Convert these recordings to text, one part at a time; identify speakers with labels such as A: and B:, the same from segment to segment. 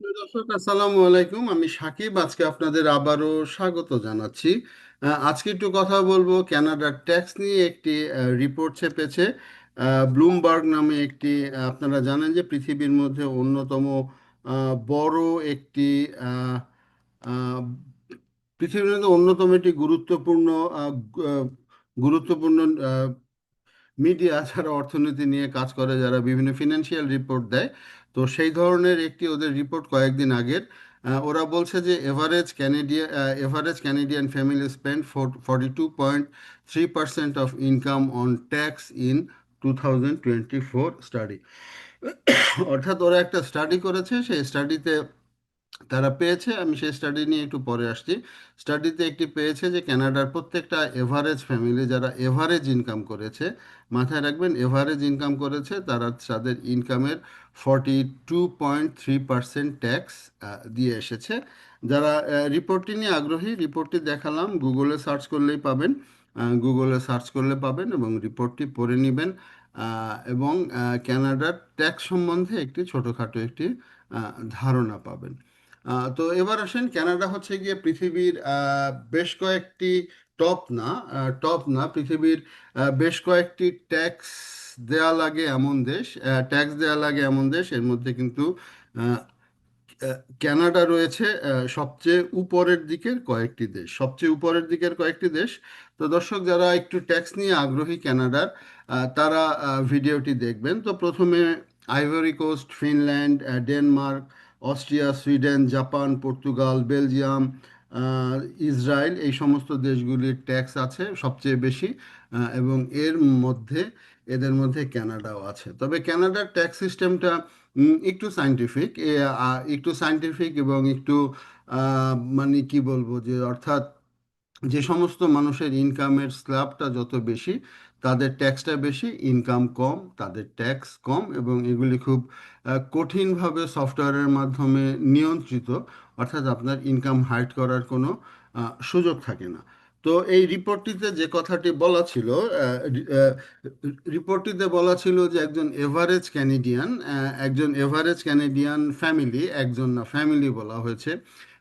A: দর্শক, আসসালামু আলাইকুম। আমি সাকিব, আজকে আপনাদের আবারও স্বাগত জানাচ্ছি। আজকে একটু কথা বলব কানাডার ট্যাক্স নিয়ে একটি রিপোর্ট ছেপেছে ব্লুমবার্গ নামে একটি আপনারা জানেন যে পৃথিবীর মধ্যে অন্যতম বড় একটি পৃথিবীর মধ্যে অন্যতম একটি গুরুত্বপূর্ণ গুরুত্বপূর্ণ মিডিয়া যারা অর্থনীতি নিয়ে কাজ করে, যারা বিভিন্ন ফিনান্সিয়াল রিপোর্ট দেয় তো সেই ধরনের একটি ওদের রিপোর্ট কয়েকদিন আগের। ওরা বলছে যে average Canadian average Canadian family spend forty two point three percent of income on tax in two thousand twenty four study অর্থাৎ ওরা একটা স্টাডি করেছে, সেই স্টাডিতে তারা পেয়েছে আমি সেই স্টাডি নিয়ে একটু পরে আসছি। স্টাডিতে একটি পেয়েছে যে ক্যানাডার প্রত্যেকটা এভারেজ ফ্যামিলি যারা এভারেজ ইনকাম করেছে মাথায় রাখবেন এভারেজ ইনকাম করেছে তারা তাদের ইনকামের forty two point three percent tax দিয়ে এসেছে। যারা রিপোর্টটি নিয়ে আগ্রহী রিপোর্টটি দেখালাম গুগলে সার্চ করলেই পাবেন গুগলে সার্চ করলে পাবেন এবং রিপোর্টটি পড়ে নেবেন এবং আহ, কানাডার ট্যাক্স সম্বন্ধে একটি ছোটোখাটো একটি ধারণা পাবেন। তো এবার আসেন ক্যানাডা হচ্ছে গিয়ে পৃথিবীর বেশ কয়েকটি টপ না টপ না পৃথিবীর বেশ কয়েকটি ট্যাক্স দেয়া লাগে এমন দেশ ট্যাক্স দেয়া লাগে এমন দেশ এর মধ্যে কিন্তু কানাডা রয়েছে সবচেয়ে উপরের দিকের কয়েকটি দেশ সবচেয়ে উপরের দিকের কয়েকটি দেশ। তো দর্শক যারা একটু ট্যাক্স নিয়ে আগ্রহী কানাডার আহ, তারা ভিডিওটি দেখবেন। তো প্রথমে Ivory Coast Finland Denmark Austria, Sweden, Japan, Portugal, Belgium Israel এই সমস্ত দেশগুলির ট্যাক্স আছে সবচেয়ে বেশি এবং এর মধ্যে, এদের মধ্যে ক্যানাডাও আছে। তবে ক্যানাডার ট্যাক্স সিস্টেমটা একটু সাইন্টিফিক একটু সাইন্টিফিক এবং একটু মানে কি বলব যে, অর্থাৎ যে সমস্ত মানুষের ইনকামের স্ল্যাবটা যত বেশি তাদের ট্যাক্সটা বেশি ইনকাম কম তাদের ট্যাক্স কম এবং এগুলি খুব কঠিনভাবে সফটওয়্যারের মাধ্যমে নিয়ন্ত্রিত অর্থাৎ আপনার ইনকাম হাইড করার কোনো সুযোগ থাকে না। তো এই রিপোর্টটিতে যে কথাটি বলা ছিল রিপোর্টটিতে বলা ছিল যে একজন এভারেজ ক্যানেডিয়ান একজন এভারেজ ক্যানেডিয়ান ফ্যামিলি একজন না ফ্যামিলি বলা হয়েছে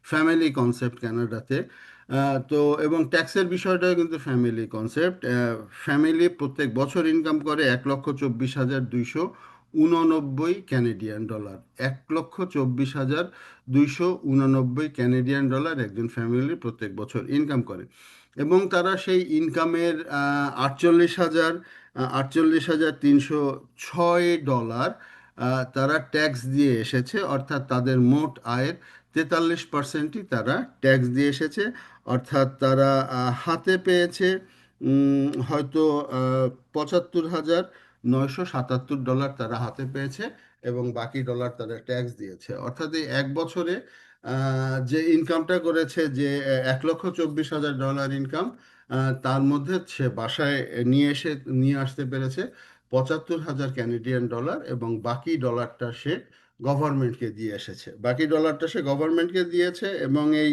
A: ফ্যামিলি কনসেপ্ট কানাডাতে আহ, তো এবং ট্যাক্সের বিষয়টাও কিন্তু ফ্যামিলি কনসেপ্ট ফ্যামিলি প্রত্যেক বছর ইনকাম করে এক লক্ষ চব্বিশ হাজার দুইশো উননব্বই ক্যানেডিয়ান ডলার এক লক্ষ চব্বিশ হাজার দুইশো উননব্বই ক্যানেডিয়ান ডলার একজন ফ্যামিলি প্রত্যেক বছর ইনকাম করে। এবং তারা সেই ইনকামের আটচল্লিশ হাজার আটচল্লিশ হাজার তিনশো ছয় ডলার তারা ট্যাক্স দিয়ে এসেছে। অর্থাৎ তাদের মোট আয়ের তেতাল্লিশ পার্সেন্টই তারা ট্যাক্স দিয়ে এসেছে। অর্থাৎ তারা হাতে পেয়েছে হয়তো পঁচাত্তর হাজার নয়শো সাতাত্তর ডলার তারা হাতে পেয়েছে এবং বাকি ডলার তারা ট্যাক্স দিয়েছে। অর্থাৎ এই এক বছরে যে ইনকামটা করেছে যে এক লক্ষ চব্বিশ হাজার ডলার ইনকাম তার মধ্যে সে বাসায় নিয়ে এসে, নিয়ে আসতে পেরেছে পঁচাত্তর হাজার ক্যানেডিয়ান ডলার এবং বাকি ডলারটা সে গভর্নমেন্টকে দিয়ে এসেছে। বাকি ডলারটা সে গভর্নমেন্টকে দিয়েছে এবং এই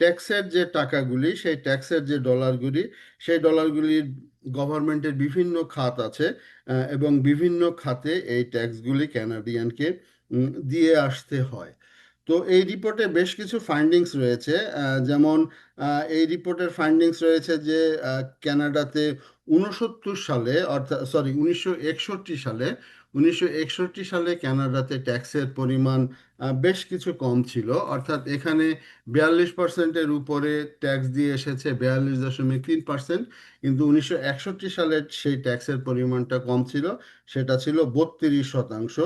A: ট্যাক্সের যে টাকাগুলি, সেই ট্যাক্সের যে ডলারগুলি, সেই ডলারগুলির গভর্নমেন্টের বিভিন্ন খাত আছে এবং বিভিন্ন খাতে এই ট্যাক্সগুলি ক্যানাডিয়ানকে দিয়ে আসতে হয়। তো এই রিপোর্টে বেশ কিছু ফাইন্ডিংস রয়েছে যেমন এই রিপোর্টের ফাইন্ডিংস রয়েছে যে ক্যানাডাতে উনসত্তর সালে অর্থাৎ সরি উনিশশো একষট্টি সালে উনিশশো একষট্টি সালে কানাডাতে ট্যাক্সের পরিমাণ বেশ কিছু কম ছিল। অর্থাৎ এখানে বিয়াল্লিশ পার্সেন্টের উপরে ট্যাক্স দিয়ে এসেছে বিয়াল্লিশ দশমিক তিন পার্সেন্ট কিন্তু উনিশশো একষট্টি সালে সেই ট্যাক্সের পরিমাণটা কম ছিল, সেটা ছিল বত্রিশ শতাংশ।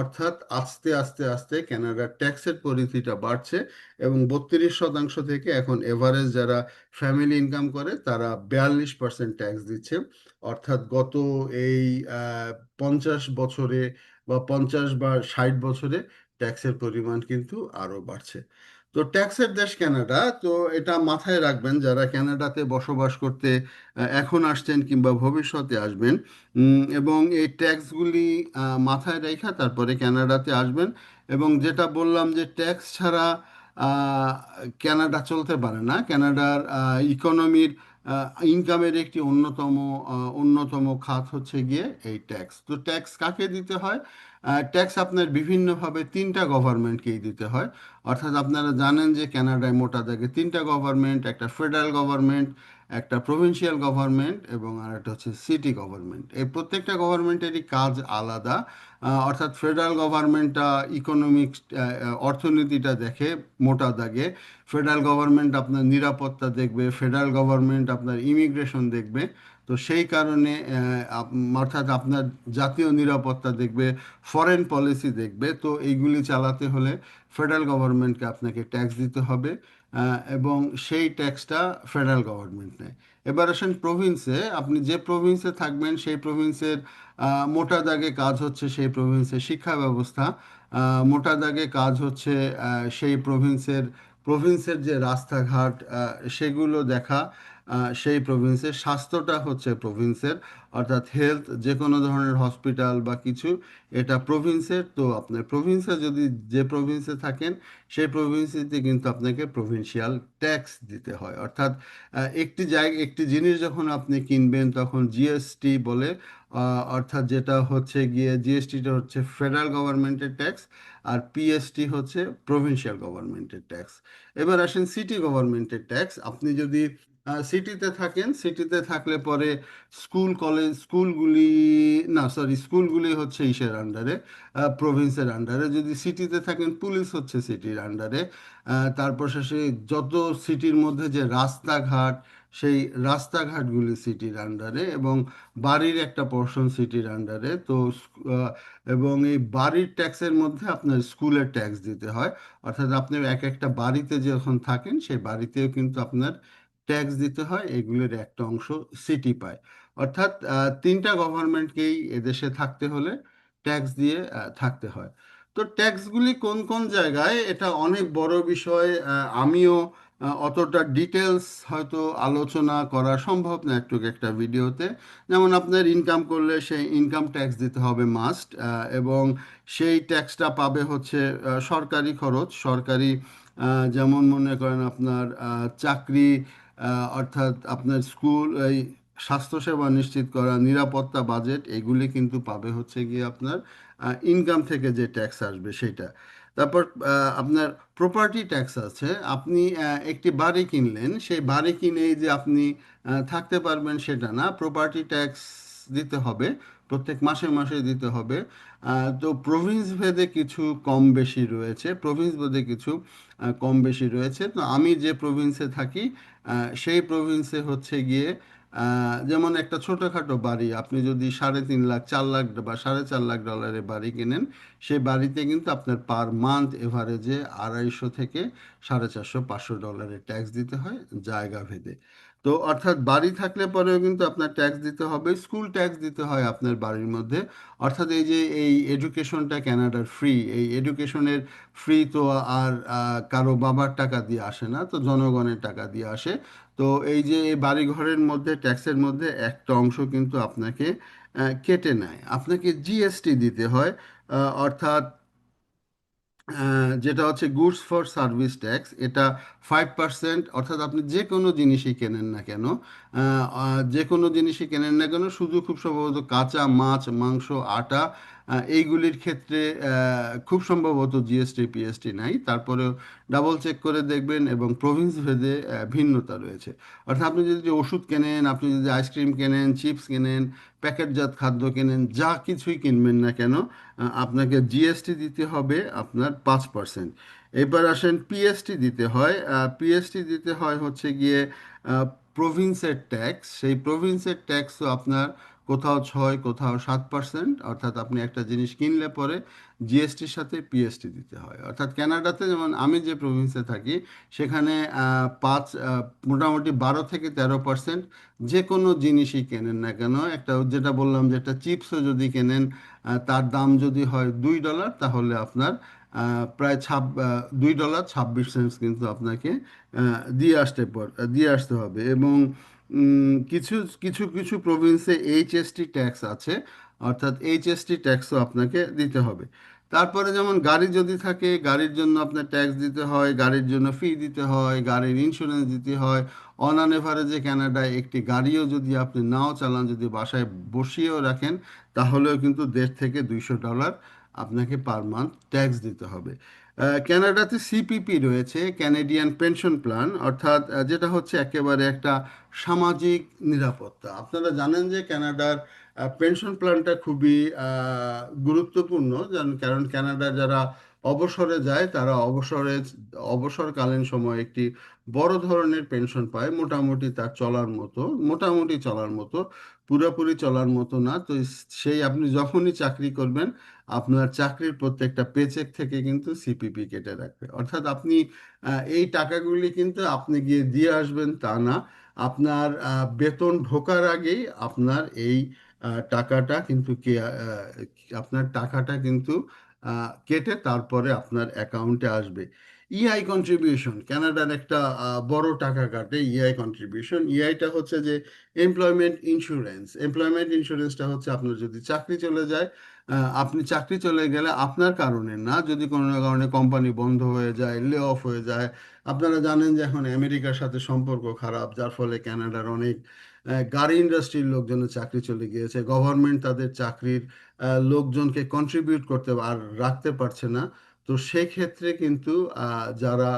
A: অর্থাৎ আস্তে আস্তে আস্তে কানাডার ট্যাক্সের পরিধিটা বাড়ছে এবং বত্রিশ শতাংশ থেকে এখন এভারেজ যারা ফ্যামিলি ইনকাম করে, তারা বিয়াল্লিশ পার্সেন্ট ট্যাক্স দিচ্ছে। অর্থাৎ গত এই পঞ্চাশ বছরে বা পঞ্চাশ বা ষাট বছরে ট্যাক্সের পরিমাণ কিন্তু আরও বাড়ছে। তো ট্যাক্সের দেশ ক্যানাডা তো এটা মাথায় রাখবেন যারা ক্যানাডাতে বসবাস করতে এখন আসছেন কিংবা ভবিষ্যতে আসবেন এবং এই ট্যাক্সগুলি মাথায় রেখে তারপরে ক্যানাডাতে আসবেন এবং যেটা বললাম যে ট্যাক্স ছাড়া ক্যানাডা চলতে পারে না। ক্যানাডার ইকোনমির ইনকামের একটি অন্যতম অন্যতম খাত হচ্ছে গিয়ে এই ট্যাক্স তো ট্যাক্স কাকে দিতে হয়? ট্যাক্স আপনার বিভিন্নভাবে তিনটা গভর্নমেন্টকেই দিতে হয়। অর্থাৎ আপনারা জানেন যে ক্যানাডায় মোটা দাগে তিনটা গভর্নমেন্ট একটা ফেডারেল গভর্নমেন্ট একটা প্রভিন্সিয়াল গভর্নমেন্ট এবং আর একটা হচ্ছে সিটি গভর্নমেন্ট এই প্রত্যেকটা গভর্নমেন্টেরই কাজ আলাদা অর্থাৎ ফেডারেল গভর্নমেন্টটা ইকোনমিক অর্থনীতিটা দেখে মোটা দাগে ফেডারেল গভর্নমেন্ট আপনার নিরাপত্তা দেখবে ফেডারেল গভর্নমেন্ট আপনার ইমিগ্রেশন দেখবে, তো সেই কারণে অর্থাৎ আপনার জাতীয় নিরাপত্তা দেখবে ফরেন পলিসি দেখবে, তো এইগুলি চালাতে হলে ফেডারেল গভর্নমেন্টকে আপনাকে ট্যাক্স দিতে হবে। এবং সেই ট্যাক্সটা ফেডারেল গভর্নমেন্ট নেয়। এবার আসেন প্রভিন্সে আপনি যে প্রভিন্সে থাকবেন, সেই প্রভিন্সের মোটা দাগে কাজ হচ্ছে সেই প্রভিন্সের শিক্ষা ব্যবস্থা। মোটা দাগে কাজ হচ্ছে সেই প্রভিন্সের প্রভিন্সের যে রাস্তাঘাট সেগুলো দেখা। সেই প্রভিন্সের স্বাস্থ্যটা হচ্ছে প্রভিন্সের অর্থাৎ হেলথ যে কোনো ধরনের হসপিটাল বা কিছু, এটা প্রভিন্সের তো আপনার প্রভিন্সে যদি যে প্রভিন্সে থাকেন, সেই প্রভিন্সিতে কিন্তু আপনাকে প্রভিন্সিয়াল ট্যাক্স দিতে হয়। অর্থাৎ একটি জায়গা, একটি জিনিস যখন আপনি কিনবেন, তখন জিএসটি বলে অর্থাৎ যেটা হচ্ছে গিয়ে জিএসটিটা হচ্ছে ফেডারেল গভর্নমেন্টের ট্যাক্স আর পিএসটি হচ্ছে প্রভিন্সিয়াল গভর্নমেন্টের ট্যাক্স এবার আসেন সিটি গভর্নমেন্টের ট্যাক্স আপনি যদি সিটিতে থাকেন। সিটিতে থাকলে পরে স্কুল কলেজ স্কুলগুলি না সরি স্কুলগুলি হচ্ছে ইসের আন্ডারে প্রভিন্সের আন্ডারে যদি সিটিতে থাকেন পুলিশ হচ্ছে সিটির আন্ডারে তারপর শেষে যত সিটির মধ্যে যে রাস্তাঘাট, সেই রাস্তাঘাটগুলি সিটির আন্ডারে এবং বাড়ির একটা পোর্শন সিটির আন্ডারে তো এবং এই বাড়ির ট্যাক্সের মধ্যে আপনার স্কুলের ট্যাক্স দিতে হয়। অর্থাৎ আপনি এক একটা বাড়িতে যখন থাকেন, সেই বাড়িতেও কিন্তু আপনার ট্যাক্স দিতে হয়, এগুলোর একটা অংশ সিটি পায়। অর্থাৎ তিনটা গভর্নমেন্টকেই এদেশে থাকতে হলে ট্যাক্স দিয়ে থাকতে হয়। তো ট্যাক্সগুলি কোন কোন জায়গায়? এটা অনেক বড় বিষয় আমিও অতটা ডিটেলস হয়তো আলোচনা করা সম্ভব না একটু একটা ভিডিওতে। যেমন আপনার ইনকাম করলে সেই ইনকাম ট্যাক্স দিতে হবে মাস্ট এবং সেই ট্যাক্সটা পাবে হচ্ছে সরকারি খরচ। সরকারি যেমন মনে করেন আপনার চাকরি অর্থাৎ আপনার স্কুল, এই স্বাস্থ্যসেবা নিশ্চিত করা, নিরাপত্তা বাজেট, এগুলি কিন্তু পাবে হচ্ছে গিয়ে আপনার ইনকাম থেকে যে ট্যাক্স আসবে সেটা। তারপর আপনার প্রপার্টি ট্যাক্স আছে। আপনি একটি বাড়ি কিনলেন, সেই বাড়ি কিনেই যে আপনি থাকতে পারবেন সেটা না। প্রপার্টি ট্যাক্স দিতে হবে, প্রত্যেক মাসে মাসে দিতে হবে। তো প্রভিন্স ভেদে কিছু কম বেশি রয়েছে প্রভিন্স ভেদে কিছু কম বেশি রয়েছে। তো আমি যে প্রভিন্সে থাকি সেই প্রভিন্সে হচ্ছে গিয়ে যেমন একটা ছোটোখাটো বাড়ি, আপনি যদি সাড়ে তিন লাখ, চার লাখ বা সাড়ে চার লাখ ডলারের বাড়ি কেনেন, সেই বাড়িতে কিন্তু আপনার পার মান্থ এভারেজে আড়াইশো থেকে সাড়ে চারশো, পাঁচশো ডলারের ট্যাক্স দিতে হয় জায়গা ভেদে। তো অর্থাৎ বাড়ি থাকলে পরেও কিন্তু আপনার ট্যাক্স দিতে হবে স্কুল ট্যাক্স দিতে হয় আপনার বাড়ির মধ্যে। অর্থাৎ এই যে এই এডুকেশনটা ক্যানাডার ফ্রি এই এডুকেশনের ফ্রি তো আর কারও বাবার টাকা দিয়ে আসে না, তো জনগণের টাকা দিয়ে আসে। তো এই যে এই বাড়িঘরের মধ্যে ট্যাক্সের মধ্যে একটা অংশ কিন্তু আপনাকে কেটে নেয়। আপনাকে জিএসটি দিতে হয় অর্থাৎ যেটা হচ্ছে গুডস ফর সার্ভিস ট্যাক্স এটা ফাইভ পার্সেন্ট অর্থাৎ আপনি যে কোনো জিনিসই কেনেন না কেন যে কোনো জিনিসই কেনেন না কেন, শুধু খুব সম্ভবত কাঁচা মাছ, মাংস, আটা এইগুলির ক্ষেত্রে খুব সম্ভবত জিএসটি পিএসটি নাই। তারপরেও ডাবল চেক করে দেখবেন এবং প্রভিন্স ভেদে ভিন্নতা রয়েছে। অর্থাৎ আপনি যদি ওষুধ কেনেন, আপনি যদি আইসক্রিম কেনেন চিপস কেনেন প্যাকেটজাত খাদ্য কেনেন, যা কিছুই কিনবেন না কেন আপনাকে জিএসটি দিতে হবে আপনার পাঁচ পার্সেন্ট এবার আসেন পিএসটি দিতে হয়। পিএসটি দিতে হয় হচ্ছে গিয়ে প্রভিন্সের ট্যাক্স সেই প্রভিন্সের ট্যাক্সও আপনার কোথাও ছয়, কোথাও সাত পার্সেন্ট অর্থাৎ আপনি একটা জিনিস কিনলে পরে জিএসটির সাথে পিএসটি দিতে হয়। অর্থাৎ কানাডাতে যেমন আমি যে প্রভিন্সে থাকি, সেখানে পাঁচ মোটামুটি বারো থেকে তেরো পার্সেন্ট যে কোনো জিনিসই কেনেন না কেন, একটা যেটা বললাম যে একটা চিপসও যদি কেনেন তার দাম যদি হয় দুই ডলার তাহলে আপনার প্রায় ছাব দুই ডলার ছাব্বিশ সেন্টস কিন্তু আপনাকে দিয়ে আসতে পর, দিয়ে আসতে হবে। এবং কিছু কিছু কিছু প্রভিন্সে এইচএসটি ট্যাক্স আছে, অর্থাৎ এইচএসটি ট্যাক্সও আপনাকে দিতে হবে। তারপরে যেমন গাড়ি যদি থাকে, গাড়ির জন্য আপনার ট্যাক্স দিতে হয়, গাড়ির জন্য ফি দিতে হয়, গাড়ির ইন্স্যুরেন্স দিতে হয়। অন অ্যান এভারেজে কানাডায় একটি গাড়িও যদি আপনি নাও চালান, যদি বাসায় বসিয়েও রাখেন, তাহলেও কিন্তু দেড় থেকে দুইশো ডলার আপনাকে পার মান্থ ট্যাক্স দিতে হবে। আহ, কানাডাতে সিপিপি রয়েছে ক্যানাডিয়ান পেনশন প্ল্যান অর্থাৎ যেটা হচ্ছে একেবারে একটা সামাজিক নিরাপত্তা। আপনারা জানেন যে কানাডার পেনশন প্ল্যানটা খুবই গুরুত্বপূর্ণ কারণ কানাডার যারা অবসরে যায় তারা অবসরে অবসরকালীন সময় একটি বড় ধরনের পেনশন পায় মোটামুটি তার চলার মতো মোটামুটি চলার মতো। পুরোপুরি চলার মতো না। তো সেই আপনি যখনই চাকরি করবেন, আপনার চাকরির প্রত্যেকটা পেচেক থেকে কিন্তু সিপিপি কেটে রাখবে। অর্থাৎ আপনি এই টাকাগুলি কিন্তু আপনি গিয়ে দিয়ে আসবেন তা না। আপনার বেতন ঢোকার আগেই আপনার এই টাকাটা কিন্তু কে আপনার টাকাটা কিন্তু কেটে তারপরে আপনার অ্যাকাউন্টে আসবে। ইআই কন্ট্রিবিউশন কানাডার একটা বড় টাকা কাটে ইআই কন্ট্রিবিউশন ইআইটা হচ্ছে যে এমপ্লয়মেন্ট ইন্স্যুরেন্স এমপ্লয়মেন্ট ইন্স্যুরেন্সটা হচ্ছে আপনার যদি চাকরি চলে যায় আপনি চাকরি চলে গেলে আপনার কারণে না, যদি কোনো কারণে কোম্পানি বন্ধ হয়ে যায় লে অফ হয়ে যায়, আপনারা জানেন যে এখন আমেরিকার সাথে সম্পর্ক খারাপ, যার ফলে কানাডার অনেক গাড়ি ইন্ডাস্ট্রির লোকজনের চাকরি চলে গিয়েছে। গভর্নমেন্ট তাদের চাকরির লোকজনকে কন্ট্রিবিউট করতে আর রাখতে পারছে না। তো সেক্ষেত্রে কিন্তু যারা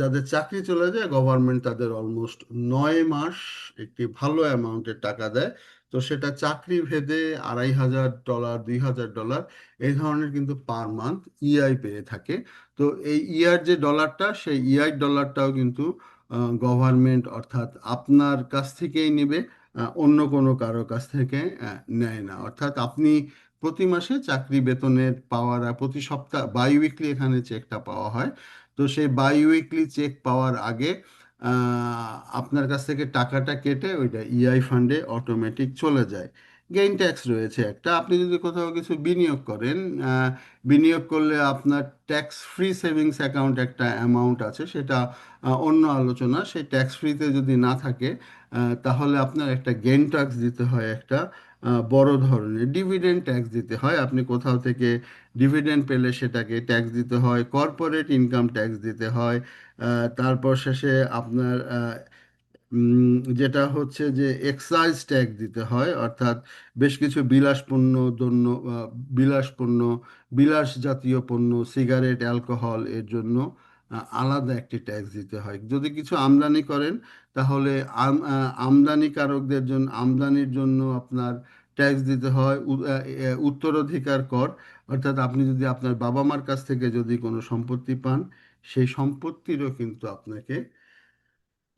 A: যাদের চাকরি চলে যায় গভর্নমেন্ট তাদের অলমোস্ট নয় মাস একটি ভালো অ্যামাউন্টের টাকা দেয়। তো সেটা চাকরি ভেদে আড়াই হাজার ডলার দুই হাজার ডলার এই ধরনের কিন্তু পার মান্থ ইআই পেয়ে থাকে। তো এই ইয়ার যে ডলারটা সেই ইআই ডলারটাও কিন্তু গভর্নমেন্ট অর্থাৎ আপনার কাছ থেকেই নেবে অন্য কোনো কারও কাছ থেকে নেয় না। অর্থাৎ আপনি প্রতি মাসে চাকরি বেতনের পাওয়ার প্রতি সপ্তাহ বাই উইকলি এখানে চেকটা পাওয়া হয়। তো সেই বাই উইকলি চেক পাওয়ার আগে আপনার কাছ থেকে টাকাটা কেটে ওইটা ইআই ফান্ডে অটোমেটিক চলে যায়। গেইন ট্যাক্স রয়েছে একটা। আপনি যদি কোথাও কিছু বিনিয়োগ করেন বিনিয়োগ করলে আপনার ট্যাক্স ফ্রি সেভিংস অ্যাকাউন্ট একটা অ্যামাউন্ট আছে, সেটা অন্য আলোচনা। সেই ট্যাক্স ফ্রিতে যদি না থাকে তাহলে আপনার একটা গেইন ট্যাক্স দিতে হয় একটা বড় ধরনের। ডিভিডেন্ড ট্যাক্স দিতে হয়। আপনি কোথাও থেকে ডিভিডেন্ড পেলে সেটাকে ট্যাক্স দিতে হয়। কর্পোরেট ইনকাম ট্যাক্স দিতে হয়। তারপর শেষে আপনার যেটা হচ্ছে যে এক্সাইজ ট্যাক্স দিতে হয়, অর্থাৎ বেশ কিছু বিলাসপূর্ণ দ্রব্য বিলাসপূর্ণ বিলাস জাতীয় পণ্য সিগারেট অ্যালকোহল এর জন্য আলাদা একটি ট্যাক্স দিতে হয়। যদি কিছু আমদানি করেন, তাহলে আমদানিকারকদের জন্য আমদানির জন্য আপনার ট্যাক্স দিতে হয় উত্তরাধিকার কর। অর্থাৎ আপনি যদি আপনার বাবা মার কাছ থেকে যদি কোনো সম্পত্তি পান, সেই সম্পত্তিরও কিন্তু আপনাকে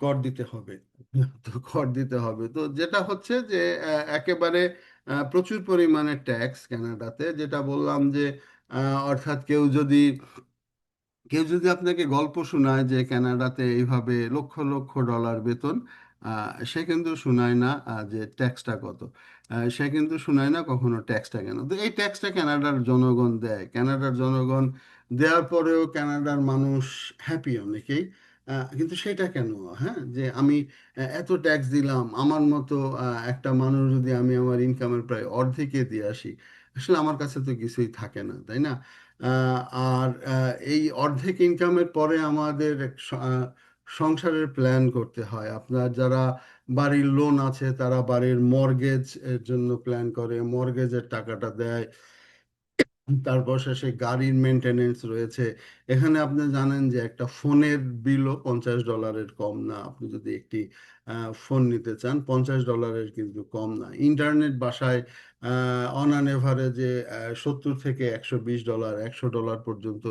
A: কর দিতে হবে। তো কর দিতে হবে। তো যেটা হচ্ছে যে একেবারে প্রচুর পরিমাণে ট্যাক্স কানাডাতে যেটা বললাম যে অর্থাৎ কেউ যদি কেউ যদি আপনাকে গল্প শোনায় যে কানাডাতে এইভাবে লক্ষ লক্ষ ডলার বেতন সে কিন্তু শোনায় না যে ট্যাক্সটা কত। সে কিন্তু শোনায় না কখনো ট্যাক্সটা কেন। তো এই ট্যাক্সটা কানাডার জনগণ দেয়। কানাডার জনগণ দেওয়ার পরেও কানাডার মানুষ হ্যাপি অনেকেই। কিন্তু সেটা কেন? হ্যাঁ? যে আমি এত ট্যাক্স দিলাম, আমার মতো একটা মানুষ যদি আমি আমার ইনকামের প্রায় অর্ধেকে দিয়ে আসি, আসলে আমার কাছে তো কিছুই থাকে না, তাই না? আর এই অর্ধেক ইনকামের পরে আমাদের সংসারের প্ল্যান করতে হয়। আপনার যারা বাড়ির লোন আছে, তারা বাড়ির মর্গেজ এর জন্য প্ল্যান করে মর্গেজের টাকাটা দেয়। তারপর শেষে গাড়ির মেনটেনেন্স রয়েছে। এখানে আপনি জানেন যে একটা ফোনের বিলও পঞ্চাশ ডলারের কম না। আপনি যদি একটি ফোন নিতে চান, পঞ্চাশ ডলারের কিন্তু কম না। ইন্টারনেট বাসায় অন অ্যান এভারেজে সত্তর থেকে একশো বিশ ডলার একশো ডলার পর্যন্ত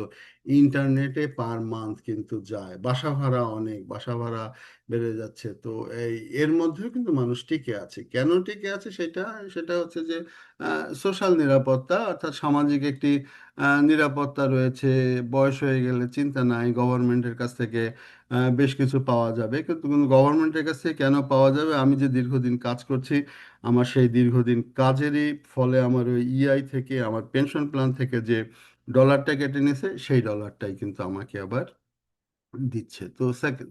A: ইন্টারনেটে পার মান্থ কিন্তু যায়। বাসা ভাড়া অনেক, বাসা ভাড়া বেড়ে যাচ্ছে। তো এই, এর মধ্যেও কিন্তু মানুষ টিকে আছে। কেন টিকে আছে সেটা সেটা হচ্ছে যে সোশ্যাল নিরাপত্তা অর্থাৎ সামাজিক একটি নিরাপত্তা রয়েছে, বয়স হয়ে গেলে চিন্তা নাই, গভর্নমেন্টের কাছ থেকে বেশ কিছু পাওয়া যাবে। কিন্তু কিন্তু গভর্নমেন্টের কাছ থেকে কেন পাওয়া যাবে? আমি যে দীর্ঘদিন কাজ করছি, আমার সেই দীর্ঘদিন কাজেরই ফলে আমার ওই ইআই থেকে, আমার পেনশন প্ল্যান থেকে যে ডলারটা কেটে নিয়েছে, সেই ডলারটাই কিন্তু আমাকে আবার দিচ্ছে। তো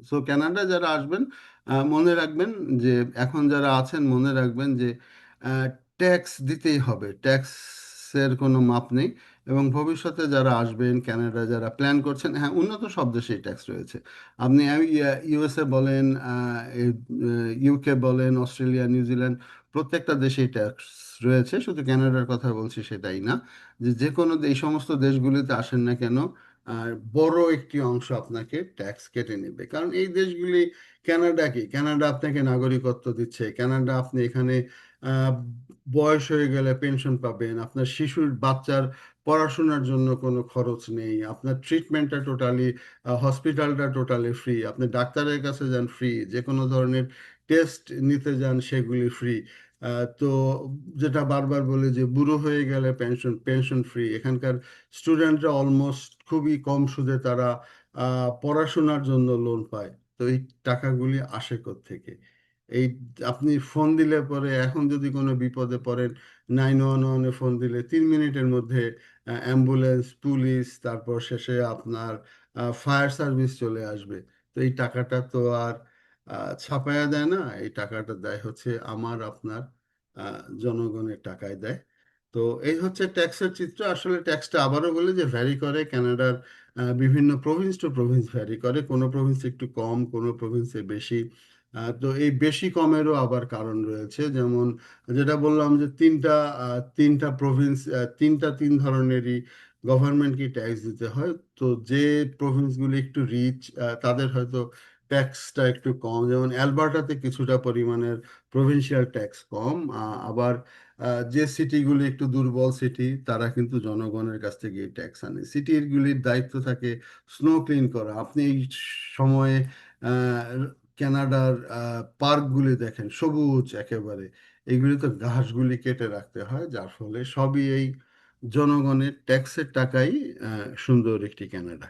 A: সো কানাডা যারা আসবেন মনে রাখবেন যে, এখন যারা আছেন, মনে রাখবেন যে ট্যাক্স দিতেই হবে। ট্যাক্সের কোনো মাপ নেই। এবং ভবিষ্যতে যারা আসবেন কানাডা যারা প্ল্যান করছেন হ্যাঁ উন্নত সব দেশেই ট্যাক্স রয়েছে। আপনি ইউএসএ বলেন ইউকে বলেন অস্ট্রেলিয়া নিউজিল্যান্ড প্রত্যেকটা দেশেই ট্যাক্স রয়েছে। শুধু কানাডার কথা বলছি সেটাই না। যে যে কোনো এই সমস্ত দেশগুলিতে আসেন না কেন, আর বড় একটি অংশ আপনাকে ট্যাক্স কেটে নেবে। কারণ এই দেশগুলি, ক্যানাডা কি? কানাডা আপনাকে নাগরিকত্ব দিচ্ছে। কানাডা আপনি এখানে বয়স হয়ে গেলে পেনশন পাবেন। আপনার শিশুর বাচ্চার পড়াশোনার জন্য কোনো খরচ নেই, আপনার ট্রিটমেন্টটা টোটালি হসপিটালটা টোটালি ফ্রি আপনি ডাক্তারের কাছে যান ফ্রি যে কোনো ধরনের টেস্ট নিতে যান সেগুলি ফ্রি তো যেটা বারবার বলে যে বুড়ো হয়ে গেলে পেনশন পেনশন ফ্রি এখানকার স্টুডেন্টরা অলমোস্ট খুবই কম সুদে তারা পড়াশোনার জন্য লোন পায়, তো এই টাকাগুলি আসে থেকে এই আপনি ফোন দিলে পরে, এখন যদি কোনো বিপদে পড়েন নাইন ওয়ান ওয়ানে ফোন দিলে, তিন মিনিটের মধ্যে অ্যাম্বুলেন্স পুলিশ তারপর শেষে আপনার ফায়ার সার্ভিস চলে আসবে। তো এই টাকাটা তো আর ছাপায়া দেয় না। এই টাকাটা দেয় হচ্ছে আমার, আপনার জনগণের টাকায় দেয়। তো এই হচ্ছে ট্যাক্সের চিত্র। আসলে ট্যাক্সটা আবারও বলে যে ভ্যারি করে। ক্যানাডার বিভিন্ন প্রভিন্স টু প্রভিন্স ভ্যারি করে। কোনো প্রভিন্সে একটু কম, কোনো প্রভিন্সে বেশি। তো এই বেশি কমেরও আবার কারণ রয়েছে। যেমন যেটা বললাম যে তিনটা তিনটা প্রভিন্স তিনটা তিন ধরনেরই গভর্নমেন্টকে ট্যাক্স দিতে হয়। তো যে প্রভিন্সগুলি একটু রিচ তাদের হয়তো ট্যাক্সটা একটু কম। যেমন অ্যালবার্টাতে কিছুটা পরিমাণের প্রভিন্সিয়াল ট্যাক্স কম। আবার যে সিটিগুলি একটু দুর্বল সিটি তারা কিন্তু জনগণের কাছ থেকে ট্যাক্স আনে। সিটিগুলির দায়িত্ব থাকে স্নো ক্লিন করা। আপনি এই সময়ে আহ, কানাডার পার্কগুলি দেখেন সবুজ একেবারে। এগুলি তো ঘাসগুলি কেটে রাখতে হয় যার ফলে সবই এই জনগণের ট্যাক্সের টাকাই সুন্দর একটি ক্যানাডা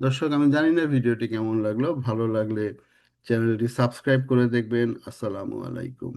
A: দর্শক আমি জানি না ভিডিওটি কেমন লাগল ভালো লাগলে চ্যানেলটি সাবস্ক্রাইব করে দেখবেন। আসসালামু আলাইকুম।